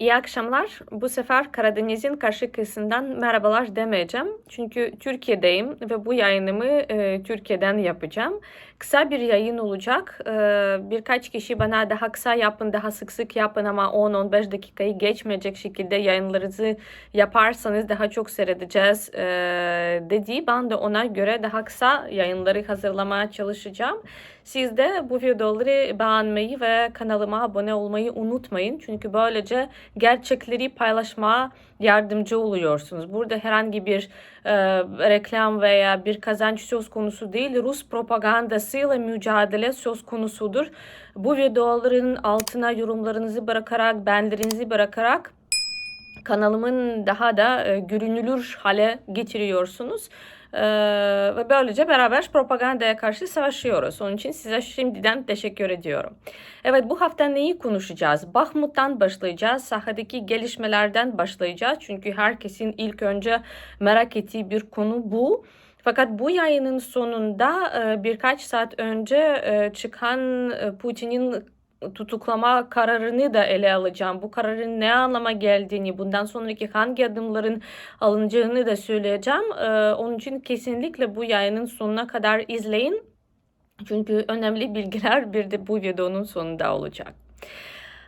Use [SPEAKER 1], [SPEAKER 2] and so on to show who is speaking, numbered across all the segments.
[SPEAKER 1] İyi akşamlar. Bu sefer Karadeniz'in karşı kıyısından merhabalar demeyeceğim. Çünkü Türkiye'deyim ve bu yayınımı e, Türkiye'den yapacağım. Kısa bir yayın olacak. E, birkaç kişi bana daha kısa yapın, daha sık sık yapın ama 10-15 dakikayı geçmeyecek şekilde yayınlarınızı yaparsanız daha çok seyredeceğiz e, dedi. Ben de ona göre daha kısa yayınları hazırlamaya çalışacağım. Siz de bu videoları beğenmeyi ve kanalıma abone olmayı unutmayın. Çünkü böylece gerçekleri paylaşmaya yardımcı oluyorsunuz. Burada herhangi bir e, reklam veya bir kazanç söz konusu değil. Rus propagandasıyla mücadele söz konusudur. Bu videoların altına yorumlarınızı bırakarak, beğenilerinizi bırakarak kanalımın daha da e, görünülür hale getiriyorsunuz. Ee, ve böylece beraber propagandaya karşı savaşıyoruz. Onun için size şimdiden teşekkür ediyorum. Evet bu hafta neyi konuşacağız? Bahmut'tan başlayacağız. Sahadaki gelişmelerden başlayacağız. Çünkü herkesin ilk önce merak ettiği bir konu bu. Fakat bu yayının sonunda e, birkaç saat önce e, çıkan e, Putin'in tutuklama kararını da ele alacağım. Bu kararın ne anlama geldiğini, bundan sonraki hangi adımların alınacağını da söyleyeceğim. Ee, onun için kesinlikle bu yayının sonuna kadar izleyin. Çünkü önemli bilgiler bir de bu videonun sonunda olacak.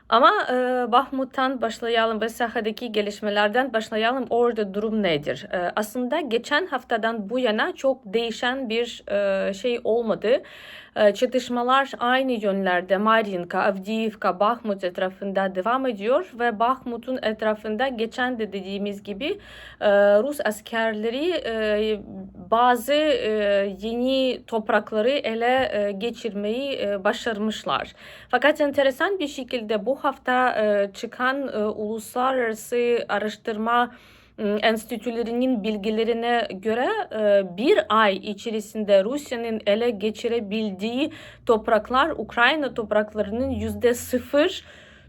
[SPEAKER 1] Ama e, Bahmut'tan başlayalım ve sahadaki gelişmelerden başlayalım. Orada durum nedir? E, aslında geçen haftadan bu yana çok değişen bir e, şey olmadı. E, çatışmalar aynı yönlerde Marinka, Avdiivka, Bahmut etrafında devam ediyor ve Bahmut'un etrafında geçen de dediğimiz gibi e, Rus askerleri e, bazı e, yeni toprakları ele geçirmeyi başarmışlar. Fakat enteresan bir şekilde bu hafta çıkan uluslararası araştırma enstitülerinin bilgilerine göre bir ay içerisinde Rusya'nın ele geçirebildiği topraklar Ukrayna topraklarının yüzde sıfır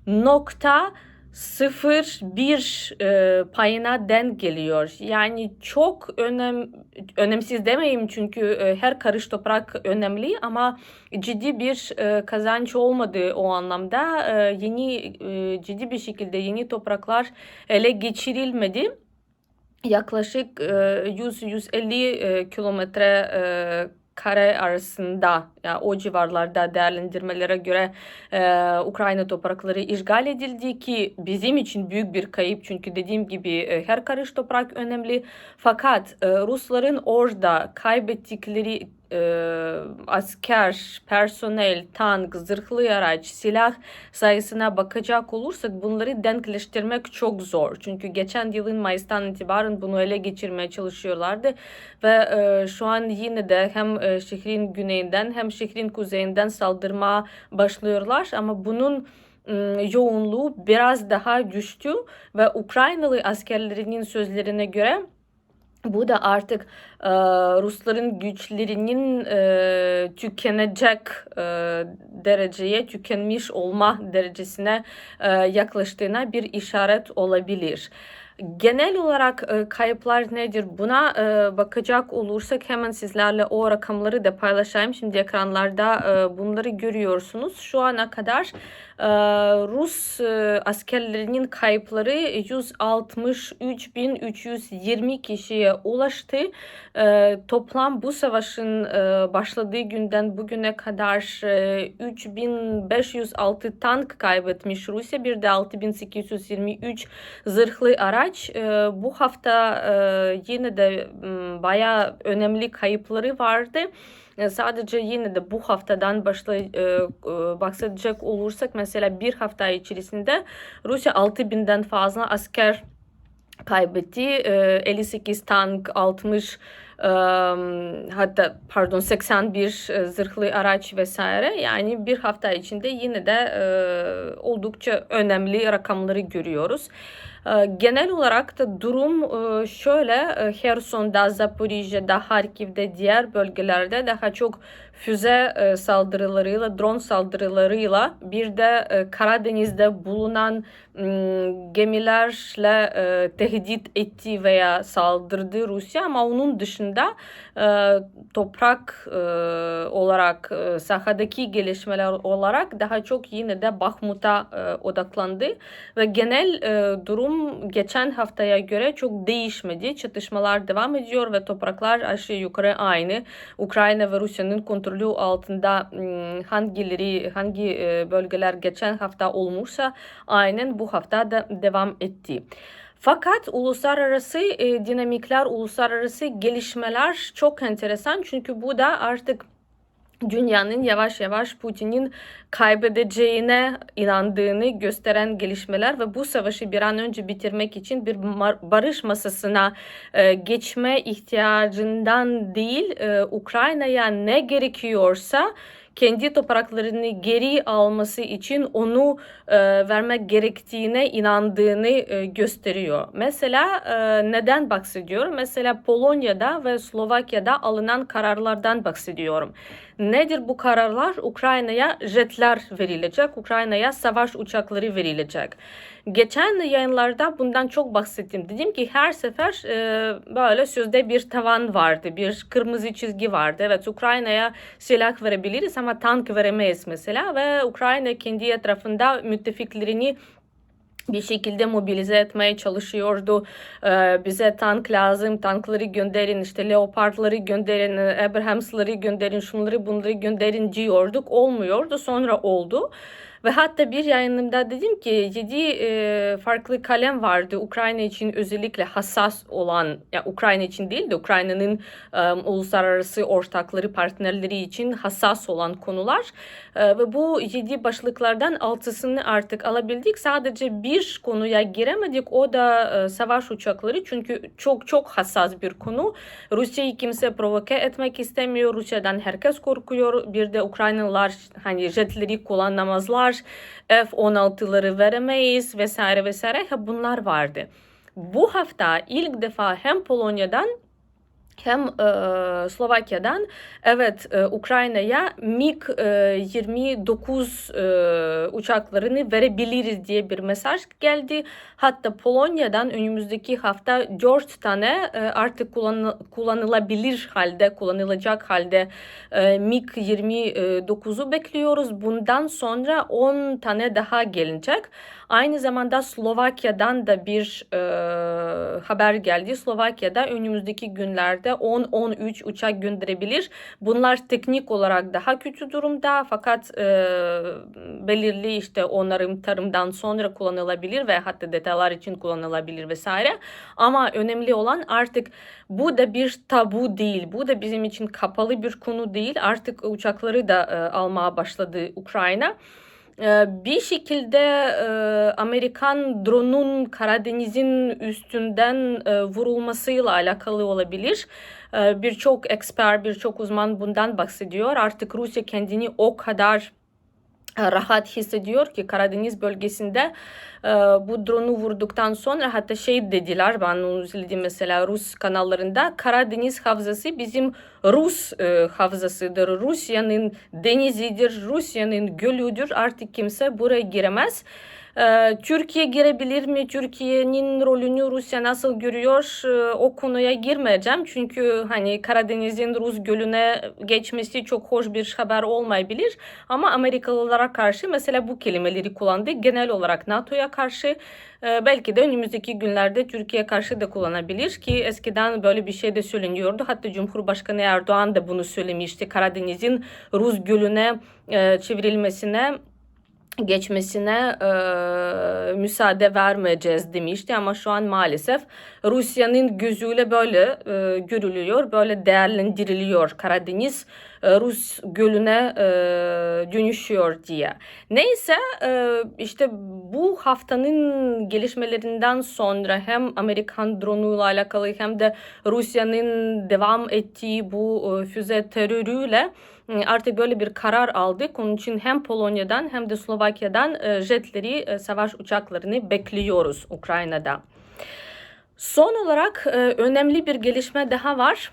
[SPEAKER 1] nokta sıfır bir e, payına denk geliyor. Yani çok önem önemsiz demeyeyim çünkü e, her karış toprak önemli ama ciddi bir e, kazanç olmadı o anlamda. E, yeni e, ciddi bir şekilde yeni topraklar ele geçirilmedi yaklaşık 100-150 kilometre kare arasında yani o civarlarda değerlendirmelere göre e, Ukrayna toprakları işgal edildi ki bizim için büyük bir kayıp. Çünkü dediğim gibi e, her karış toprak önemli. Fakat e, Rusların orada kaybettikleri e, asker, personel, tank, zırhlı araç, silah sayısına bakacak olursak bunları denkleştirmek çok zor. Çünkü geçen yılın Mayıs'tan itibaren bunu ele geçirmeye çalışıyorlardı. Ve e, şu an yine de hem e, şehrin güneyinden hem şehrin kuzeyinden saldırma başlıyorlar. Ama bunun yoğunluğu biraz daha güçlü ve Ukraynalı askerlerinin sözlerine göre bu da artık e, Rusların güçlerinin e, tükenecek e, dereceye, tükenmiş olma derecesine e, yaklaştığına bir işaret olabilir. Genel olarak e, kayıplar nedir? Buna e, bakacak olursak hemen sizlerle o rakamları da paylaşayım. Şimdi ekranlarda e, bunları görüyorsunuz. Şu ana kadar e, Rus e, askerlerinin kayıpları 163.320 kişiye ulaştı. E, toplam bu savaşın e, başladığı günden bugüne kadar e, 3506 tank kaybetmiş Rusya. Bir de 6823 zırhlı araç. E, bu hafta e, yine de m, bayağı önemli kayıpları vardı. E, sadece yine de bu haftadan başla e, bahsedecek olursak mesela bir hafta içerisinde Rusya 6000'den fazla asker kaybetti. E, 58 tank, 60 e, hatta pardon 81 e, zırhlı araç vesaire. Yani bir hafta içinde yine de oldukça önemli rakamları görüyoruz. E, genel olarak da durum e, şöyle e, Herson'da, Zaporijya'da, Harkiv'de, diğer bölgelerde daha çok füze e, saldırılarıyla, drone saldırılarıyla bir de e, Karadeniz'de bulunan gemilerle e, tehdit etti veya saldırdı Rusya ama onun dışında toprak olarak sahadaki gelişmeler olarak daha çok yine de Bahmut'a odaklandı ve genel durum geçen haftaya göre çok değişmedi. Çatışmalar devam ediyor ve topraklar aşağı yukarı aynı. Ukrayna ve Rusya'nın kontrolü altında hangileri hangi bölgeler geçen hafta olmuşsa aynen bu hafta da devam etti. Fakat uluslararası e, dinamikler, uluslararası gelişmeler çok enteresan çünkü bu da artık dünyanın yavaş yavaş Putin'in kaybedeceğine inandığını gösteren gelişmeler ve bu savaşı bir an önce bitirmek için bir barış masasına e, geçme ihtiyacından değil e, Ukrayna'ya ne gerekiyorsa kendi topraklarını geri alması için onu e, vermek gerektiğine inandığını e, gösteriyor. Mesela e, neden bahsediyorum? Mesela Polonya'da ve Slovakya'da alınan kararlardan bahsediyorum. Nedir bu kararlar? Ukrayna'ya jetler verilecek, Ukrayna'ya savaş uçakları verilecek. Geçen yayınlarda bundan çok bahsettim. Dedim ki her sefer e, böyle sözde bir tavan vardı, bir kırmızı çizgi vardı. Evet Ukrayna'ya silah verebiliriz ama tank veremeyiz mesela ve Ukrayna kendi etrafında müttefiklerini bir şekilde mobilize etmeye çalışıyordu. Ee, bize tank lazım, tankları gönderin, işte leopardları gönderin, Abrahams'ları gönderin, şunları bunları gönderin diyorduk. Olmuyordu. Sonra oldu. Ve hatta bir yayınımda dedim ki 7 e, farklı kalem vardı Ukrayna için özellikle hassas olan, ya yani Ukrayna için değil de Ukrayna'nın e, uluslararası ortakları, partnerleri için hassas olan konular. E, ve bu 7 başlıklardan altısını artık alabildik. Sadece bir konuya giremedik. O da e, savaş uçakları. Çünkü çok çok hassas bir konu. Rusya'yı kimse provoke etmek istemiyor. Rusya'dan herkes korkuyor. Bir de Ukraynalılar hani jetleri kullanamazlar var. F-16'ları veremeyiz vesaire vesaire. Ha bunlar vardı. Bu hafta ilk defa hem Polonya'dan hem e, Slovakya'dan evet e, Ukrayna'ya MiG-29 e, e, uçaklarını verebiliriz diye bir mesaj geldi. Hatta Polonya'dan önümüzdeki hafta 4 tane e, artık kullan, kullanılabilir halde, kullanılacak halde e, MiG-29'u bekliyoruz. Bundan sonra 10 tane daha gelecek. Aynı zamanda Slovakya'dan da bir e, haber geldi. Slovakya'da önümüzdeki günlerde 10-13 uçak gönderebilir. Bunlar teknik olarak daha kötü durumda fakat e, belirli işte onarım tarımdan sonra kullanılabilir ve hatta detaylar için kullanılabilir vesaire. Ama önemli olan artık bu da bir tabu değil. Bu da bizim için kapalı bir konu değil. Artık uçakları da e, almaya başladı Ukrayna. Ee, bir şekilde e, Amerikan drone'un Karadeniz'in üstünden e, vurulmasıyla alakalı olabilir. Ee, birçok eksper, birçok uzman bundan bahsediyor. Artık Rusya kendini o kadar rahat hissediyor ki Karadeniz bölgesinde e, bu drone'u vurduktan sonra hatta şey dediler ben onu izledim mesela Rus kanallarında Karadeniz havzası bizim Rus e, havzasıdır. Rusya'nın denizidir, Rusya'nın gölüdür. Artık kimse buraya giremez. Ee, Türkiye girebilir mi? Türkiye'nin rolünü Rusya nasıl görüyor? Ee, o konuya girmeyeceğim. Çünkü hani Karadeniz'in Rus gölüne geçmesi çok hoş bir haber olmayabilir. Ama Amerikalılara karşı mesela bu kelimeleri kullandı. Genel olarak NATO'ya karşı e, belki de önümüzdeki günlerde Türkiye karşı da kullanabilir ki eskiden böyle bir şey de söyleniyordu. Hatta Cumhurbaşkanı Erdoğan da bunu söylemişti. Karadeniz'in Rus gölüne çevrilmesine geçmesine e, müsaade vermeyeceğiz demişti ama şu an maalesef Rusya'nın gözüyle böyle e, görülüyor, böyle değerlendiriliyor Karadeniz e, Rus gölüne e, dönüşüyor diye. Neyse e, işte bu haftanın gelişmelerinden sonra hem Amerikan drone'uyla alakalı hem de Rusya'nın devam ettiği bu e, füze terörüyle e, artık böyle bir karar aldık. Onun için hem Polonya'dan hem de Slovakya'dan e, jetleri, e, savaş uçaklarını bekliyoruz Ukrayna'da. Son olarak önemli bir gelişme daha var.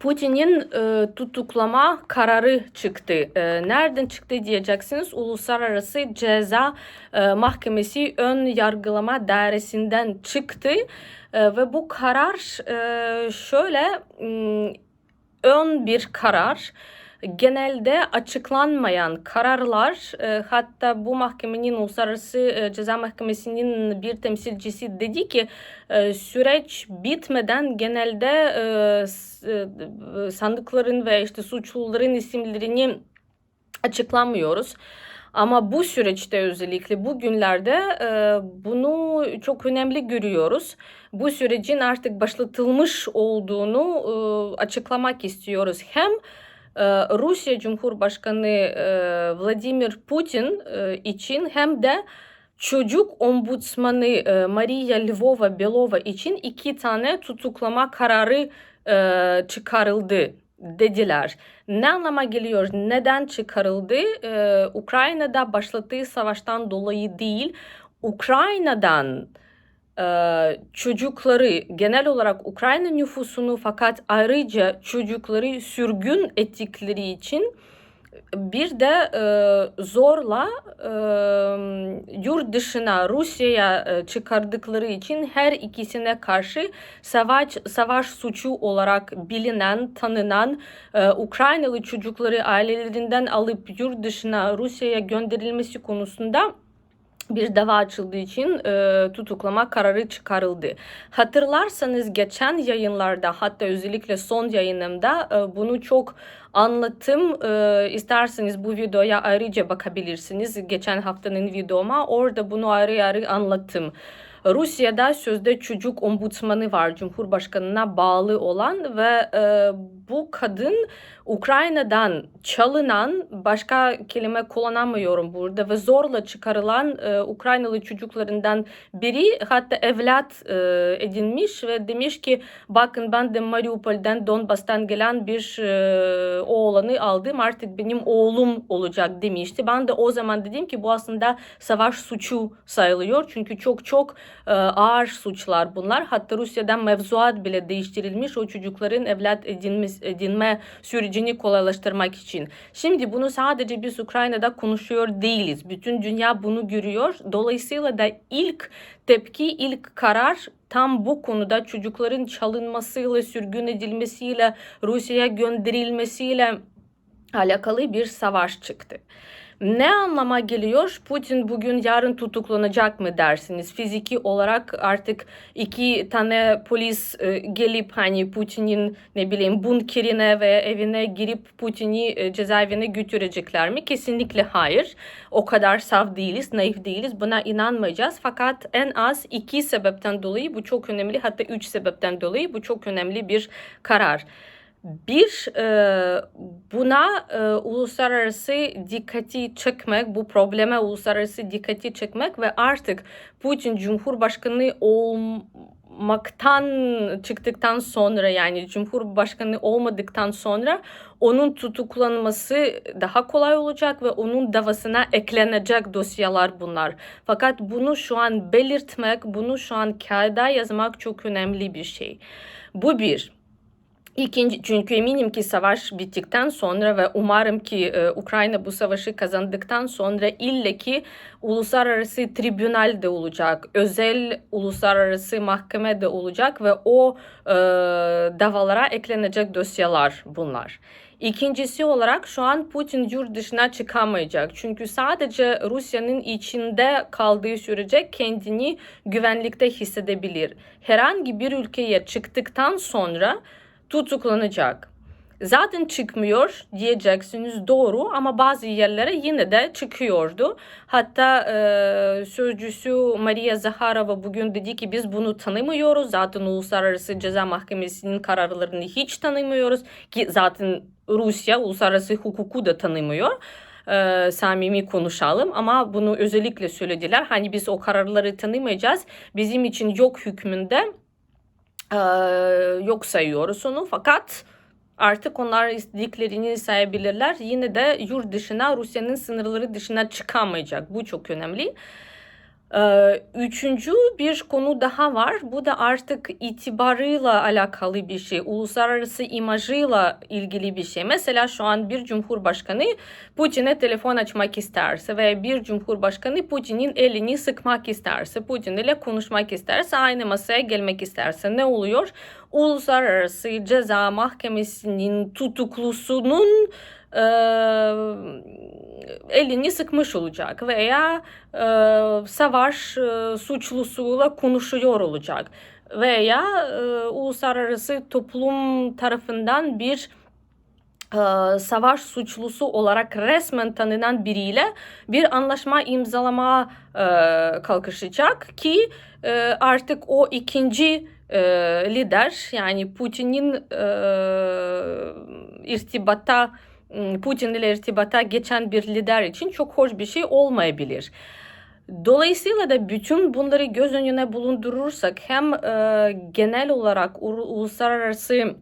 [SPEAKER 1] Putin'in e, tutuklama kararı çıktı. E, nereden çıktı diyeceksiniz. Uluslararası Ceza e, Mahkemesi ön yargılama dairesinden çıktı. E, ve bu karar e, şöyle e, ön bir karar genelde açıklanmayan kararlar e, hatta bu mahkemenin uluslararası e, ceza mahkemesinin bir temsilcisi dedi ki e, süreç bitmeden genelde e, e, sandıkların ve işte suçluların isimlerini açıklamıyoruz. Ama bu süreçte özellikle bugünlerde e, bunu çok önemli görüyoruz. Bu sürecin artık başlatılmış olduğunu e, açıklamak istiyoruz. Hem Rusya Cumhurbaşkanı Vladimir Putin için hem de çocuk ombudsmanı Maria Lvova Belova için iki tane tutuklama kararı çıkarıldı dediler. Ne anlama geliyor? Neden çıkarıldı? Ukrayna'da başlattığı savaştan dolayı değil, Ukrayna'dan çocukları genel olarak Ukrayna nüfusunu fakat ayrıca çocukları sürgün ettikleri için bir de e, zorla e, yurt dışına Rusya'ya e, çıkardıkları için her ikisine karşı savaş savaş suçu olarak bilinen, tanınan e, Ukraynalı çocukları ailelerinden alıp yurt dışına Rusya'ya gönderilmesi konusunda bir dava açıldığı için e, tutuklama kararı çıkarıldı. Hatırlarsanız geçen yayınlarda hatta özellikle son yayınımda e, bunu çok anlattım. E, isterseniz bu videoya ayrıca bakabilirsiniz. Geçen haftanın videoma orada bunu ayrı ayrı anlattım. Rusya'da sözde çocuk ombudsmanı var Cumhurbaşkanına bağlı olan ve e, bu kadın Ukrayna'dan çalınan başka kelime kullanamıyorum burada ve zorla çıkarılan e, Ukraynalı çocuklarından biri hatta evlat e, edinmiş ve demiş ki bakın ben de Mariupol'den Donbas'tan gelen bir e, oğlanı aldım artık benim oğlum olacak demişti. Ben de o zaman dedim ki bu aslında savaş suçu sayılıyor çünkü çok çok e, ağır suçlar bunlar. Hatta Rusya'dan mevzuat bile değiştirilmiş o çocukların evlat edinme, edinme sürecini kolaylaştırmak için. Şimdi bunu sadece biz Ukrayna'da konuşuyor değiliz. Bütün dünya bunu görüyor. Dolayısıyla da ilk tepki, ilk karar tam bu konuda çocukların çalınmasıyla, sürgün edilmesiyle, Rusya'ya gönderilmesiyle alakalı bir savaş çıktı. Ne anlama geliyor? Putin bugün yarın tutuklanacak mı dersiniz? Fiziki olarak artık iki tane polis e, gelip hani Putin'in ne bileyim bunkerine ve evine girip Putin'i e, cezaevine götürecekler mi? Kesinlikle hayır. O kadar saf değiliz, naif değiliz. Buna inanmayacağız. Fakat en az iki sebepten dolayı bu çok önemli. Hatta üç sebepten dolayı bu çok önemli bir karar. Bir e, buna e, uluslararası dikkati çekmek, bu probleme uluslararası dikkati çekmek ve artık Putin Cumhurbaşkanı olmaktan çıktıktan sonra yani Cumhurbaşkanı olmadıktan sonra onun tutuklanması daha kolay olacak ve onun davasına eklenecek dosyalar bunlar. Fakat bunu şu an belirtmek, bunu şu an kağıda yazmak çok önemli bir şey. Bu bir. İkinci, çünkü eminim ki savaş bittikten sonra ve umarım ki e, Ukrayna bu savaşı kazandıktan sonra ille ki uluslararası tribünal de olacak, özel uluslararası mahkeme de olacak ve o e, davalara eklenecek dosyalar bunlar. İkincisi olarak şu an Putin yurt dışına çıkamayacak. Çünkü sadece Rusya'nın içinde kaldığı sürece kendini güvenlikte hissedebilir. Herhangi bir ülkeye çıktıktan sonra tutuklanacak. zaten çıkmıyor diyeceksiniz doğru ama bazı yerlere yine de çıkıyordu. Hatta e, sözcüsü Maria Zaharova bugün dedi ki biz bunu tanımıyoruz. Zaten Uluslararası Ceza Mahkemesi'nin kararlarını hiç tanımıyoruz ki zaten Rusya uluslararası hukuku da tanımıyor e, samimi konuşalım ama bunu özellikle söylediler. Hani biz o kararları tanımayacağız. Bizim için yok hükmünde yok sayıyoruz onu fakat artık onlar istediklerini sayabilirler. Yine de yurt dışına Rusya'nın sınırları dışına çıkamayacak. Bu çok önemli. Ee, Üçüncü bir konu daha var. Bu da artık itibarıyla alakalı bir şey. Uluslararası imajıyla ilgili bir şey. Mesela şu an bir cumhurbaşkanı Putin'e telefon açmak isterse ve bir cumhurbaşkanı Putin'in elini sıkmak isterse, Putin ile konuşmak isterse, aynı masaya gelmek isterse ne oluyor? Uluslararası Ceza Mahkemesi'nin tutuklusunun e, elini sıkmış olacak veya e, savaş e, suçlusuyla konuşuyor olacak veya e, uluslararası toplum tarafından bir e, savaş suçlusu olarak resmen tanınan biriyle bir anlaşma imzalama e, kalkışacak ki e, artık o ikinci e, lider yani Putin'in e, irtibata Putin ile irtibata geçen bir lider için çok hoş bir şey olmayabilir. Dolayısıyla da bütün bunları göz önüne bulundurursak hem e, genel olarak uluslararası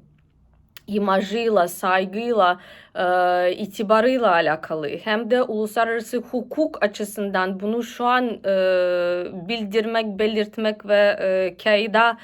[SPEAKER 1] imajıyla, saygıyla, e, itibarıyla alakalı hem de uluslararası hukuk açısından bunu şu an e, bildirmek, belirtmek ve e, kayda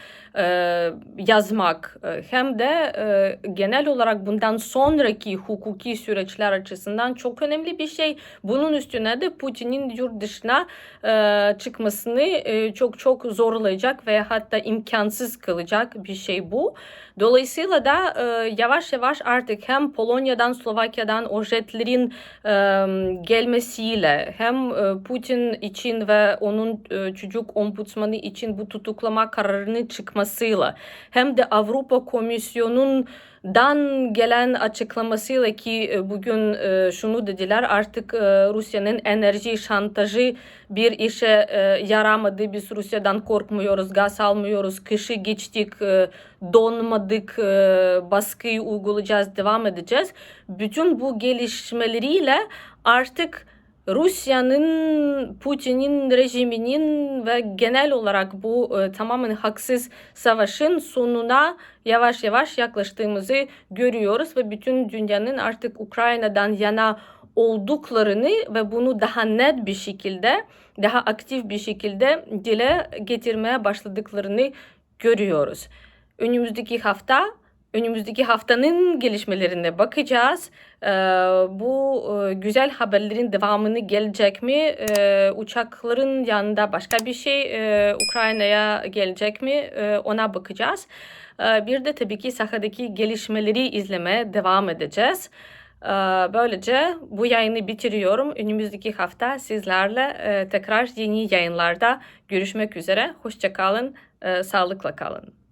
[SPEAKER 1] yazmak e, hem de e, genel olarak bundan sonraki hukuki süreçler açısından çok önemli bir şey. Bunun üstüne de Putin'in yurt dışına e, çıkmasını e, çok çok zorlayacak ve hatta imkansız kılacak bir şey bu. Dolayısıyla da e, yavaş yavaş artık hem Polonya'dan Slovakya'dan o jetlerin e, gelmesiyle hem e, Putin için ve onun e, çocuk ombudsmanı için bu tutuklama kararını çıkmasıyla hem de Avrupa Komisyonu'nun dan gelen açıklamasıyla ki e, bugün e, şunu dediler artık e, Rusya'nın enerji şantajı bir işe yaramadı. Biz Rusya'dan korkmuyoruz, gaz almıyoruz, kışı geçtik, donmadık, baskıyı uygulayacağız, devam edeceğiz. Bütün bu gelişmeleriyle artık Rusya'nın, Putin'in rejiminin ve genel olarak bu e, tamamen haksız savaşın sonuna yavaş yavaş yaklaştığımızı görüyoruz ve bütün dünyanın artık Ukrayna'dan yana olduklarını ve bunu daha net bir şekilde, daha aktif bir şekilde dile getirmeye başladıklarını görüyoruz. Önümüzdeki hafta önümüzdeki haftanın gelişmelerine bakacağız. Ee, bu e, güzel haberlerin devamını gelecek mi? Ee, uçakların yanında başka bir şey e, Ukrayna'ya gelecek mi? E, ona bakacağız. Ee, bir de tabii ki sahadaki gelişmeleri izlemeye devam edeceğiz. Böylece bu yayını bitiriyorum. Önümüzdeki hafta sizlerle tekrar yeni yayınlarda görüşmek üzere. Hoşçakalın, sağlıkla kalın.